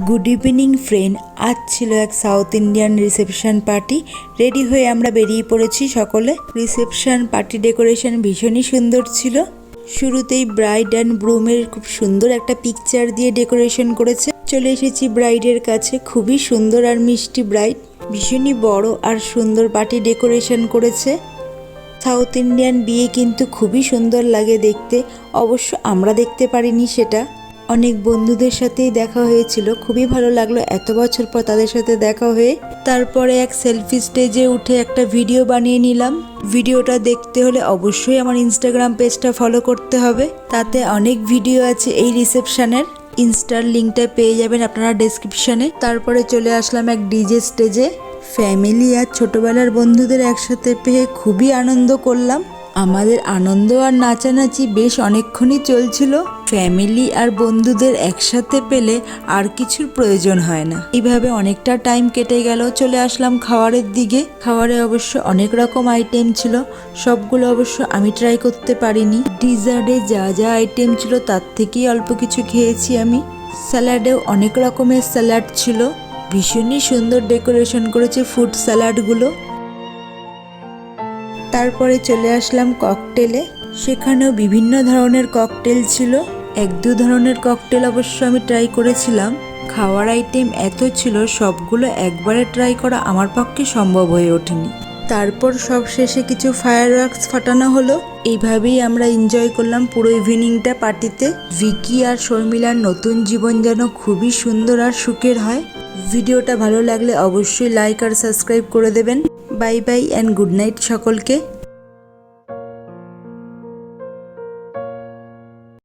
Good evening, friend. আজ ছিল এক south Indian reception party. Ready হয়ে আমরা বেরিয়ে পড়েছি সকলে। রিসেপশন পার্টি ডেকোরেশন ভীষণই সুন্দর ছিল। শুরুতেই ব্রাইড অ্যান্ড ব্রুমের খুব সুন্দর একটা পিকচার দিয়ে ডেকোরেশন করেছে। চলে এসেছি ব্রাইডের কাছে। খুবই সুন্দর আর মিষ্টি ব্রাইড। ভীষণই বড় আর সুন্দর পার্টি ডেকোরেশন করেছে। সাউথ ইন্ডিয়ান বিয়ে কিন্তু খুবই সুন্দর লাগে দেখতে। অবশ্য আমরা দেখতে পারিনি সেটা। অনেক বন্ধুদের সাথেই দেখা হয়েছিল। খুবই ভালো লাগল এত বছর পর তাদের সাথে দেখা হয়ে। তারপরে এক সেলফি স্টেজে উঠে একটা ভিডিও বানিয়ে নিলাম। ভিডিওটা দেখতে হলে অবশ্যই আমার ইনস্টাগ্রাম পেজটা ফলো করতে হবে। তাতে অনেক ভিডিও আছে এই রিসেপশনের ইনস্টার লিঙ্কটা পেয়ে যাবেন আপনারা ডেসক্রিপশনে তারপরে চলে আসলাম এক ডিজে স্টেজে ফ্যামিলি আর ছোটবেলার বন্ধুদের একসাথে পেয়ে খুবই আনন্দ করলাম। আমাদের আনন্দ আর নাচানাচি বেশ অনেকক্ষণই চলছিল। ফ্যামিলি আর বন্ধুদের একসাথে পেলে আর কিছুর প্রয়োজন হয় না। এইভাবে অনেকটা টাইম কেটে গেল, চলে আসলাম খাবারের দিকে। খাবারে অবশ্য অনেক রকম আইটেম ছিল, সবগুলো অবশ্য আমি ট্রাই করতে পারিনি। ডিজার্টে যা যা আইটেম ছিল তার থেকেই অল্প কিছু খেয়েছি আমি। স্যালাডেও অনেক রকমের স্যালাড ছিল। ভীষণই সুন্দর ডেকোরেশন করেছে ফুড স্যালাডগুলো তারপরে চলে আসলাম ককটেলে সেখানেও বিভিন্ন ধরনের ককটেল ছিল। এক দু ধরনের ককটেল অবশ্য আমি ট্রাই করেছিলাম। খাওয়ার আইটেম এত ছিল, সবগুলো একবারে ট্রাই করা আমার পক্ষে সম্ভব হয়ে ওঠেনি। তারপর সব শেষে কিছু ফায়ার ওয়ার্কস ফাটানো হলো। এইভাবেই আমরা এনজয় করলাম পুরো ইভিনিংটা পার্টিতে ভিকি আর শর্মিলার নতুন জীবন যেন খুবই সুন্দর আর সুখের হয়। ভিডিওটা ভালো লাগলে অবশ্যই লাইক আর সাবস্ক্রাইব করে দেবেন। Bye bye and good night সকলকে।